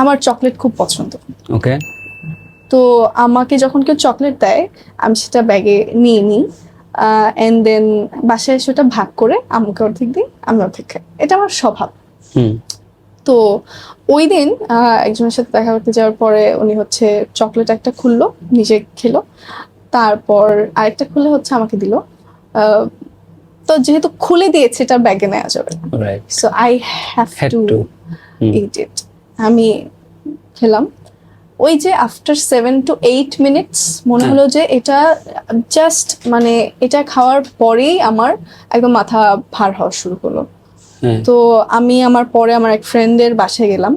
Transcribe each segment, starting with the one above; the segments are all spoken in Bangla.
আমার চকলেট খুব পছন্দ। ওকে তো আমাকে যখন কেউ চকলেট দেয় আমি সেটা ব্যাগে নিয়ে নিই অ্যান্ড দেন বাসায় সেটা ভাগ করে আমাকে অর্ধেক দিই আমি অর্ধেক খাই। এটা আমার স্বভাব। হুম। তো ওই দিন একজনের সাথে দেখা করতে যাওয়ার পরে উনি হচ্ছে চকলেট একটা খুললো নিজে খেলো। তারপর আরেকটা খুলে হচ্ছে আমাকে দিল। তো যেহেতু খুলে দিয়েছে এটা ব্যাগে নেওয়া যাবে so I have to eat eat আমি খেলাম। ওই যে after seven to eight minutes মনে। হলো যে এটা জাস্ট মানে এটা খাওয়ার পরেই আমার একদম মাথা ভার হওয়া শুরু হলো। হ্যাঁ। তো আমি আমার পরে আমার এক ফ্রেন্ডের বাসায় গেলাম।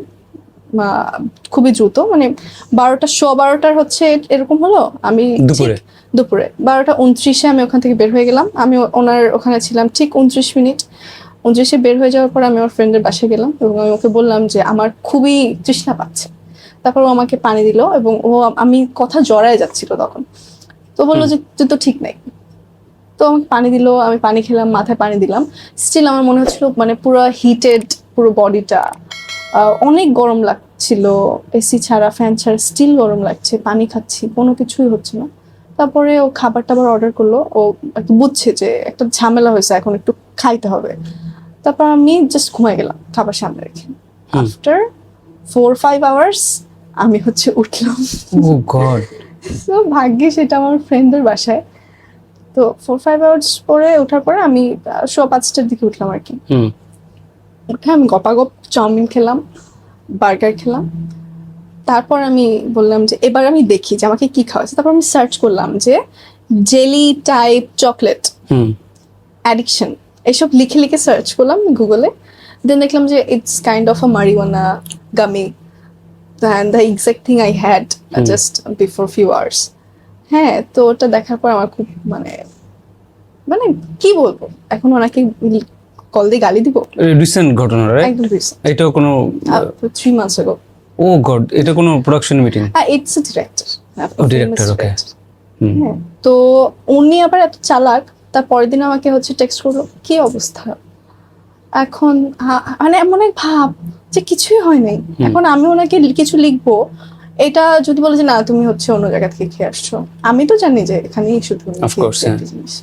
খুবই দ্রুত মানে বারোটা শো বারোটার হচ্ছে এরকম হলো। আমি দুপুরে? দুপুরে। বারোটা উনত্রিশে আমি ওখান থেকে বের হয়ে গেলাম। আমি ওনার ওখানে ছিলাম ঠিক উনত্রিশ মিনিট। উনত্রিশে বের হয়ে যাওয়ার পর আমি আমার ফ্রেন্ডের বাসায় গেলাম এবং আমি ওকে বললাম যে আমার খুবই তৃষ্ণা পাচ্ছে। তারপর ও আমাকে পানি দিল এবং ও আমি কথা জড়ায় যাচ্ছিল তখন। তো বলল যে তুই তো ঠিক নাই। তো আমাকে পানি দিল আমি পানি খেলাম মাথায় পানি দিলাম। স্টিল আমার মনে হচ্ছিল মানে পুরো হিটেড পুরো বডিটা অনেক গরম লাগছিল। এসি ছাড়া ফ্যান ছাড়া স্টিল গরম লাগছে পানি খাচ্ছি কোনো কিছুই হচ্ছে না। তারপরে ও খাবার টাবার অর্ডার করল। ও বুঝছে যে একটা ঝামেলা হয়েছে এখন একটু খাইতে হবে। তারপর আমি জাস্ট ঘুমাই গেলাম খাবার সামনে রেখে। আফটার ফোর ফাইভ আওয়ার্স আমি হচ্ছে উঠলাম। ও গড তো ভাগ্যে সেটা আমার ফ্রেন্ডের বাসায়। তো ফোর ফাইভ আওয়ার্স পরে ওঠার পরে আমি শো পাঁচটার দিকে উঠলাম আর কি। হুম। উঠে আমি গপাগপ চাউমিন খেলাম বার্গার খেলাম। তারপর আমি বললাম যে এবার আমি দেখি যে আমাকে কি খাওয়াচ্ছে তারপর আমি সার্চ করলাম যে jelly type chocolate hmm. Addiction এসব লিখে লিখে সার্চ করলাম গুগলে দেন দেখলাম যে it's kind of a marijuana gummy and the exact thing I had. Just before few hours হ্যাঁ তো ওটা দেখার পর আমার খুব মানে মানে কি বলব? এখন ওনাকে কল দিয়ে গালি দিব। রিসেন্ট ঘটনা রাইট এটাও কোনো থ্রি মান্থস আগো ও গড এটা কোনো প্রোডাকশন মিটিং হ্যাঁ ইটস এ ডিরেক্টর ও. হুম। হ্যাঁ তো উনি আবার এত চালাক তার পরের দিন আমাকে হচ্ছে টেক্সট করল কি অবস্থা? এখন মানে এমন এক ভাব যে কিছুই হয় নাই। এখন আমি ওনাকে কিছু লিখব এটা যদি বলে যে না তুমি হচ্ছে অন্য জায়গা থেকে খেয়ে আসছো। আমি তো জানি যে এখানেই শুধু একটা জিনিস।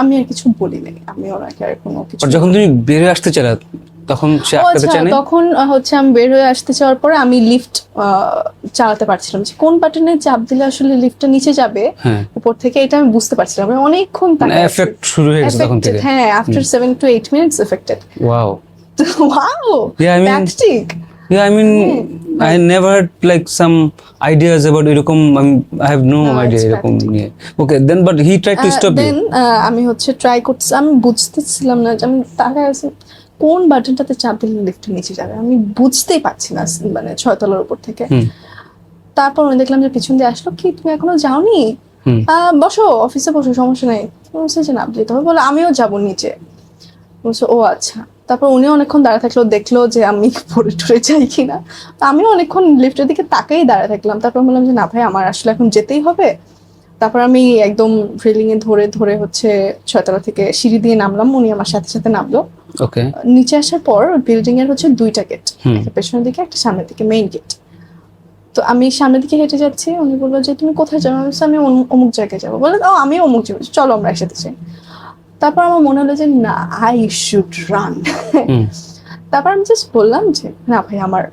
আমি আর কিছু বলি নাই। আমি ওনাকে আর কোনো কিছু যখন তুমি বেরিয়ে আসতে চাইলা তখন সে আটকাতে আচ্ছা, চায় না তখন হচ্ছে আমি বের হয়ে আসতে চাওয়ার পরে আমি লিফট চালাতে পারছিলাম। যে কোন বাটনে চাপ দিলে আসলে লিফটটা নিচে যাবে হ্যাঁ। উপর থেকে এটা আমি বুঝতে পারছিলাম। আমি অনেকক্ষণ মানে এফেক্ট শুরু হয়ে গেছে তখন থেকে। হ্যাঁ after seven to eight minutes affected wow wow I mean- tactic Yeah, I mean, I never had like some ideas about এরকম no No, idea it's এরকম নিয়ে। Then but he tried to stop you. দেন আমি হচ্ছে ট্রাই করছি আমি বুঝতেছিলাম না যে আমি তাকায় আছি। কোন বাটনটাতে চাপ দিলে লিফটের নিচে যাবে? আমি বুঝতেই পারছি না মানে ছয়তলার উপর থেকে। তারপর আমি দেখলাম যে পিছন দিয়ে আসলো কি তুমি এখনও যাওনি? বসো অফিসে বসো সমস্যা নেই। বলছে যে যেতে হবে। বলে আমিও যাব নিচে। বলছে ও আচ্ছা। তারপর উনি অনেকক্ষণ দাঁড়া থাকল দেখল যে আমি পড়ে টরে যাই কিনা। আমিও অনেকক্ষণ লিফটের দিকে তাকাই দাঁড়া থাকলাম। তারপর বললাম যে না ভাই আমার আসলে এখন যেতেই হবে। তারপর আমি একদম রেলিং এ ধরে ধরে হচ্ছে ছয়তলা থেকে সিঁড়ি দিয়ে নামলাম। উনি আমার সাথে সাথে নামলো। Okay. নিচে আসার পর বিল্ডিং এর হচ্ছে দুইটা গেট একটা পেছনের দিকে একটা সামনের দিকে মেইন গেট তো আমি সামনের দিকে হেঁটে যাচ্ছি উনি বলল যে তুমি কোথায় যাব? আমি আমি অমুক- অমুক জায়গায় যাব। বলে ও আমি অমুক যাব। চলো আমরা একসাথে যাই। তারপর আমার মনে হলো যে না আই শুড রান তারপর আমি জাস্ট বললাম যে না ভাই আমার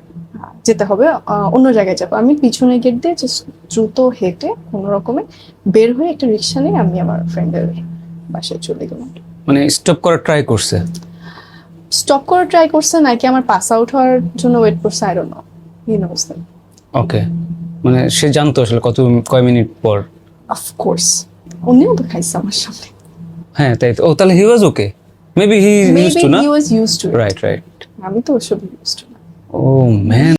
যেতে হবে অন্য জায়গায় যাব। আমি পিছনে গেট দিয়ে জাস্ট দ্রুত হেঁটে কোনো রকমে বের হয়ে একটা রিক্সা নিয়ে আমি আমার ফ্রেন্ডের বাসায় চলে গেলাম। মানে স্টপ করার ট্রাই করছে? স্টপ করে ট্রাই করছে নাকি আমার পাস আউট হওয়ার জন্য ওয়েট করছে? I don't know he knows that okay মানে সে জানতো আসলে কত কয় মিনিট পর। অফ কোর্স উনিও তো খাইছে আমার সামনে। হ্যাঁ তাই তো। ও তাহলে he was okay maybe he use to না? Maybe he was used to right right আমি তো ওসব ইউজড টু না। ও ম্যান